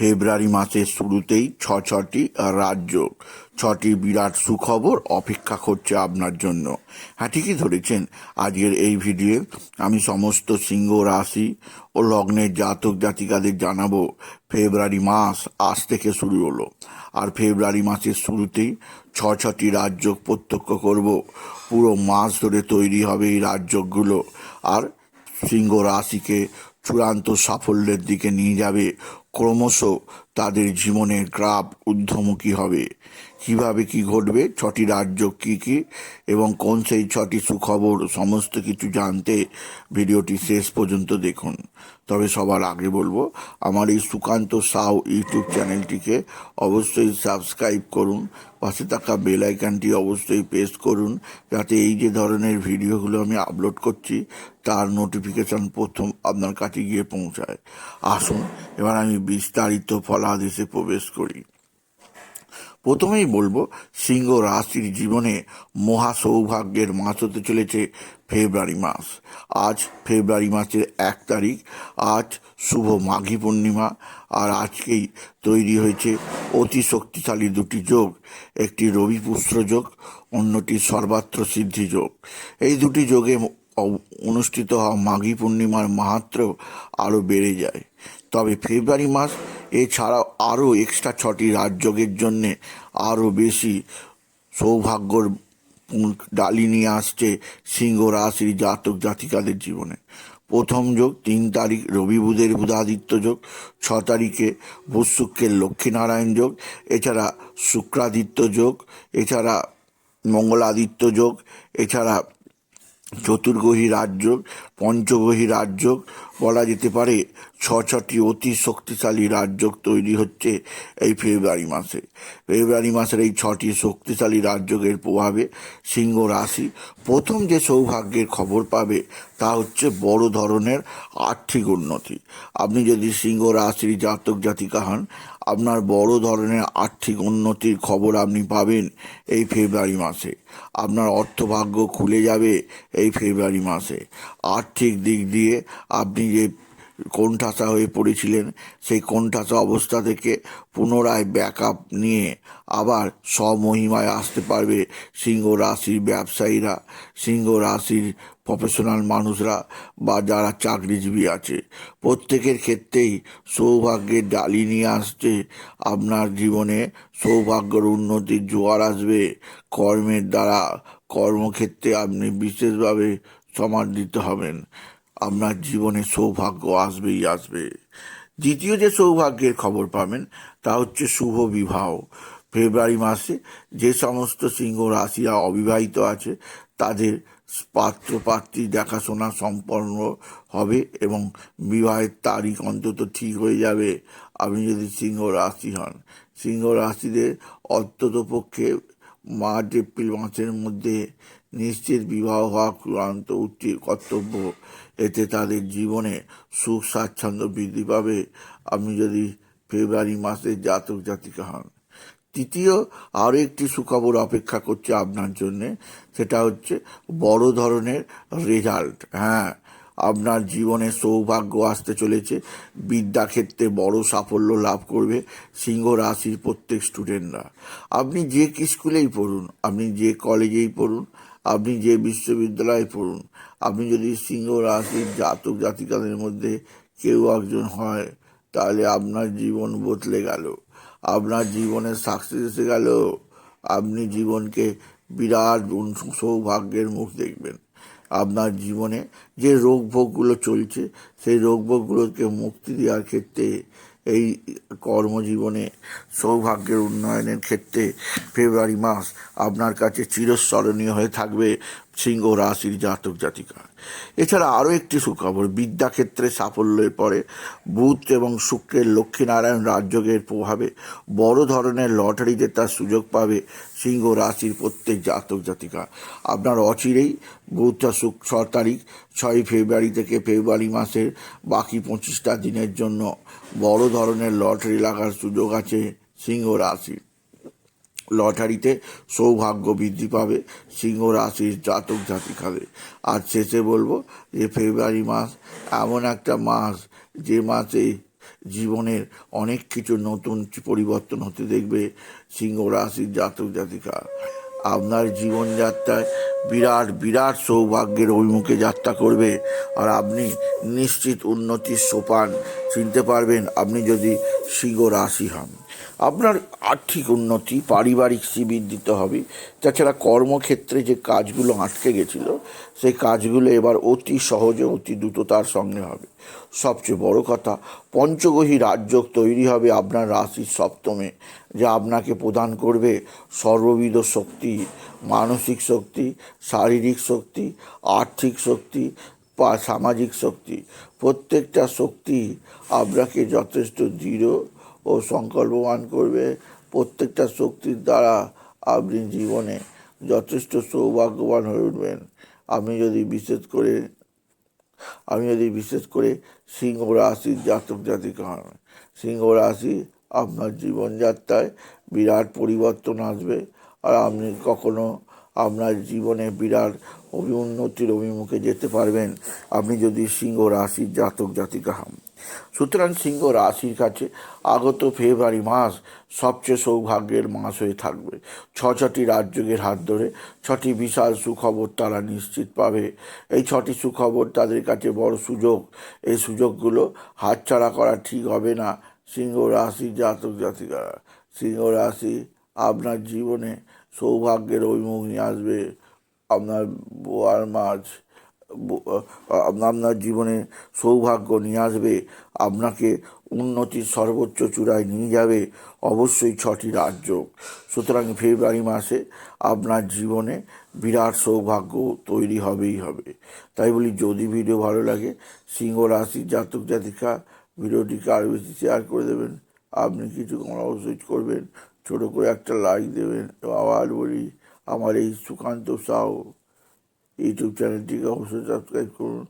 ফেব্রুয়ারি মাসের শুরুতেই ছ ছটি রাজ্য, ছটি বিরাট সুখবর অপেক্ষা করছে আপনার জন্য। হ্যাঁ ঠিকই ধরেছেন। আজকের এই ভিডিও আমি সমস্ত সিংহ রাশি ও লগ্নের জাতক জাতিকাদের জানাব, ফেব্রুয়ারি মাস আজ থেকে শুরু হলো। আর ফেব্রুয়ারি মাসের শুরুতেই ছ ছটি রাজ্য প্রত্যক্ষ করব। পুরো মাস ধরে তৈরি হবে এই রাজ্যগুলো। আর সিংহ রাশিকে চূড়ান্ত সাফল্যের দিকে নিয়ে যাবে। cromoso তাদের জীবনের গ্রাফ ঊর্ধ্বমুখী হবে। কীভাবে কি ঘটবে, ছটি রাজ্য কি কি, এবং কোন সেই ছটি সুখবর, সমস্ত কিছু জানতে ভিডিওটি শেষ পর্যন্ত দেখুন। তবে সবার আগে বলব, আমার এই সুকান্ত সাউ ইউটিউব চ্যানেলটিকে অবশ্যই সাবস্ক্রাইব করুন, পাশে থাকা বেল আইকনটি অবশ্যই প্রেস করুন, যাতে এই যে ধরনের ভিডিওগুলো আমি আপলোড করছি, তার নোটিফিকেশন প্রথম আপনার কাছে গিয়ে পৌঁছায়। আসুন, এবার আমি বিস্তারিত ফলাদেশে প্রবেশ করি। প্রথমেই বলব, সিংহ রাশির জীবনে মহা সৌভাগ্যের মাস হতে চলেছে ফেব্রুয়ারি মাস। আজ ফেব্রুয়ারি মাসের এক তারিখ, আজ শুভ মাঘী পূর্ণিমা, আর আজকেই তৈরি হয়েছে অতি শক্তিশালী দুটি যোগ, একটি রবি পুত্র যোগ, অন্যটি সর্বাত্র সিদ্ধি যোগ। এই দুটি যোগে অনুষ্ঠিত হওয়া মাঘী পূর্ণিমার মাহাত্র আরও বেড়ে যায়। তবে ফেব্রুয়ারি মাস এছাড়াও আরও এক্সট্রা ছটি রাজযোগের জন্যে আরও বেশি সৌভাগ্যর ডালি নিয়ে আসছে সিংহ রাশির জাতক জাতিকাদের জীবনে। প্রথম যোগ তিন তারিখ রবি বুধের বুধাদিত্য যোগ, ছ তারিখে বুধ লক্ষ্মীনারায়ণ যোগ, এছাড়া শুক্রাদিত্য যোগ, এছাড়া মঙ্গলাদিত্য যোগ, এছাড়া চতুর্গ্রহী রাজযোগ পঞ্চগ্রহী রাজযোগ বলা যেতে পারে। ছ ছটি অতি শক্তিশালী রাজ্য তৈরি হচ্ছে এই ফেব্রুয়ারি মাসে। ফেব্রুয়ারি মাসের এই ছটি শক্তিশালী রাজযোগের প্রভাবে সিংহ রাশি প্রথম যে সৌভাগ্যের খবর পাবে তা হচ্ছে বড় ধরনের আর্থিক উন্নতি। আপনি যদি সিংহ রাশির জাতক জাতিকা হন, আপনার বড় ধরনের আর্থিক উন্নতির খবর আপনি পাবেন এই ফেব্রুয়ারি মাসে। আপনার অর্থভাগ্য খুলে যাবে এই ফেব্রুয়ারি মাসে। আর্থিক দিক দিয়ে আপনি যে কোণঠাসা হয়ে পড়েছিলেন। সেই কোণঠাসা অবস্থা থেকে পুনরায় ব্যাকআপ নিয়ে আবার স্বমহিমায় আসতে পারবে সিংহ রাশির ব্যবসায়ীরা, সিংহ রাশির প্রফেশনাল মানুষরা বা যারা চাকরিজীবী আছে। প্রত্যেকের ক্ষেত্রেই সৌভাগ্যের ডালি নিয়ে আসছে আপনার জীবনে। সৌভাগ্যর উন্নতির জোয়ার আসবে। কর্মের দ্বারা কর্মক্ষেত্রে আপনি বিশেষভাবে সমাদৃত হবেন। আপনার জীবনে সৌভাগ্য আসবেই আসবে। দ্বিতীয় যে সৌভাগ্যের খবর পাবেন, তা হচ্ছে শুভ বিবাহ। ফেব্রুয়ারি মাসে যে সমস্ত সিংহ রাশিরা অবিবাহিত আছে, তাদের পাত্র পাত্রী দেখাশোনা সম্পন্ন হবে এবং বিবাহের তারিখ অন্তত ঠিক হয়ে যাবে। আপনি যদি সিংহ রাশি হন, সিংহ রাশিদের অন্তত পক্ষে মার্চ, এপ্রিল মাসের মধ্যে নিশ্চিত বিবাহ হওয়া চূড়ান্ত উচিত কর্তব্য। এতে তাদের জীবনে সুখ, স্বাচ্ছন্দ্য বৃদ্ধি পাবে। আপনি যদি ফেব্রুয়ারি মাসে জাতক জাতিকা হন। তৃতীয়, আরও একটি সুখবর অপেক্ষা করছে আপনার জন্যে। সেটা হচ্ছে বড় ধরনের রেজাল্ট হ্যাঁ আপনার জীবনে সৌভাগ্য আসতে চলেছে। বিদ্যাক্ষেত্রে বড় সাফল্য লাভ করবে সিংহ রাশির প্রত্যেক স্টুডেন্টরা আপনি যে স্কুলেই পড়ুন, আপনি যে কলেজেই পড়ুন আপনি যে বিশ্ববিদ্যালয়ে পড়ুন, আপনি যদি সিংহ রাশির জাতক জাতিকাদের মধ্যে কেউ একজন হয়, তাহলে আপনার জীবন বদলে গেল। আপনার জীবনে সাকসেস এসে গেল। আপনি জীবনকে বিরাট সৌভাগ্যের মুখ দেখবেন। আপনার জীবনে যে রোগ ভোগগুলো চলছে, সেই রোগ ভোগগুলোকে মুক্তি দেওয়ার ক্ষেত্রে এই কর্মজীবনে সৌভাগ্যের উন্নয়নের ক্ষেত্রে ফেব্রুয়ারি মাস আপনার কাছে চিরস্মরণীয় হয়ে থাকবে। সিংহ রাশির জাতক জাতিকা। এছাড়া আরও একটি সুখবর, বিদ্যাক্ষেত্রে সাফল্যের পরে বুধ এবং শুক্রের লক্ষ্মীনারায়ণ রাজযোগের প্রভাবে বড় ধরনের লটারি জেতার সুযোগ পাবে সিংহ রাশির প্রত্যেক জাতক জাতিকা। আপনার অচিরেই বুধটা শুক ছ তারিখ, ছয় ফেব্রুয়ারি থেকে ফেব্রুয়ারি মাসের বাকি পঁচিশটা দিনের জন্য বড় ধরনের লটারি লাগার সুযোগ আছে সিংহ রাশির। লটারিতে সৌভাগ্য বৃদ্ধি পাবে, সিংহ রাশির জাতক জাতিকাদের। আর শেষে বলব যে ফেব্রুয়ারি মাস এমন একটা মাস যে মাসে জীবনের অনেক কিছু নতুন পরিবর্তন হতে দেখবে সিংহ রাশির জাতক জাতিকা। আপনার জীবনযাত্রায় বিরাট বিরাট সৌভাগ্যের অভিমুখে যাত্রা করবে আর আপনি নিশ্চিত উন্নতির সোপান চিনতে পারবেন। আপনি যদি সিংহ রাশি হন। আপনার আর্থিক উন্নতি, পারিবারিক শ্রীবৃদ্ধিতে হবে। তাছাড়া কর্মক্ষেত্রে যে কাজগুলো আটকে গেছিল, সেই কাজগুলো এবার অতি সহজে, অতি দ্রুততার সঙ্গে হবে। সবচেয়ে বড় কথা, পঞ্চগহী রাজ্য তৈরি হবে আপনার রাশির সপ্তমে, যা আপনাকে প্রদান করবে সর্ববিধ শক্তি, মানসিক শক্তি, শারীরিক শক্তি, আর্থিক শক্তি সামাজিক শক্তি। প্রত্যেকটা শক্তি আপনাকে যথেষ্ট দৃঢ় ও সংকল্পবান করবে প্রত্যেকটা শক্তির দ্বারা আপনি জীবনে যথেষ্ট সৌভাগ্যবান হয়ে উঠবেন। আপনি যদি বিশেষ করে, আমি যদি বিশেষ করে সিংহ রাশির জাতক জাতিকা হন, সিংহ রাশি আপনার জীবনযাত্রায় বিরাট পরিবর্তন আসবে আর আপনি কখনো আপনার জীবনে বিরাট অভি, উন্নতির অভিমুখে যেতে পারবেন। আপনি যদি সিংহ রাশির জাতক জাতিকা হন সুতরাং সিংহ রাশির কাছে আগত ফেব্রুয়ারি মাস সবচেয়ে সৌভাগ্যের মাস হয়ে থাকবে। ছ ছটি রাজ্যের হাত ধরে ছটি বিশাল সুখবর তারা নিশ্চিত পাবে। এই ছটি সুখবর তাদের কাছে বড় সুযোগ। এই সুযোগগুলো হাতছাড়া করা ঠিক হবে না। সিংহ রাশি জাতক জাতিকারা, সিংহ রাশি আপনার জীবনে সৌভাগ্যের অভিমুখ আসবে। আপনার বোয়ার মাছ আপনার জীবনে সৌভাগ্য নিয়ে আসবে, আপনাকে উন্নতির সর্বোচ্চ চূড়ায় নিয়ে যাবে অবশ্যই ছটি রাজ্য। সুতরাং ফেব্রুয়ারি মাসে আপনার জীবনে বিরাট সৌভাগ্য তৈরি হবেই হবে। তাই বলি, যদি ভিডিও ভালো লাগে, সিংহ রাশির জাতক জাতিকা ভিডিওটিকে আরও বেশি শেয়ার করে দেবেন। আপনি কিছু অবশ্যই করবেন। ছোটো করে একটা লাইক দেবেন। আবার বলি, আমার এই সুকান্ত সাউ ইউটিউব চ্যানেলটিকে অবশ্যই সাবস্ক্রাইব করুন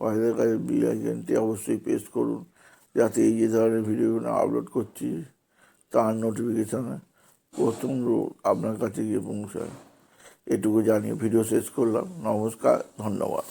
পাশের কাছে বিল আইকনটি অবশ্যই প্রেস করুন, যাতে এই যে ধরনের ভিডিওগুলো আপলোড করছি, তার নোটিফিকেশান প্রথম আপনার কাছে গিয়ে পৌঁছায়। এটুকু জানিয়ে ভিডিও শেষ করলাম। নমস্কার, ধন্যবাদ।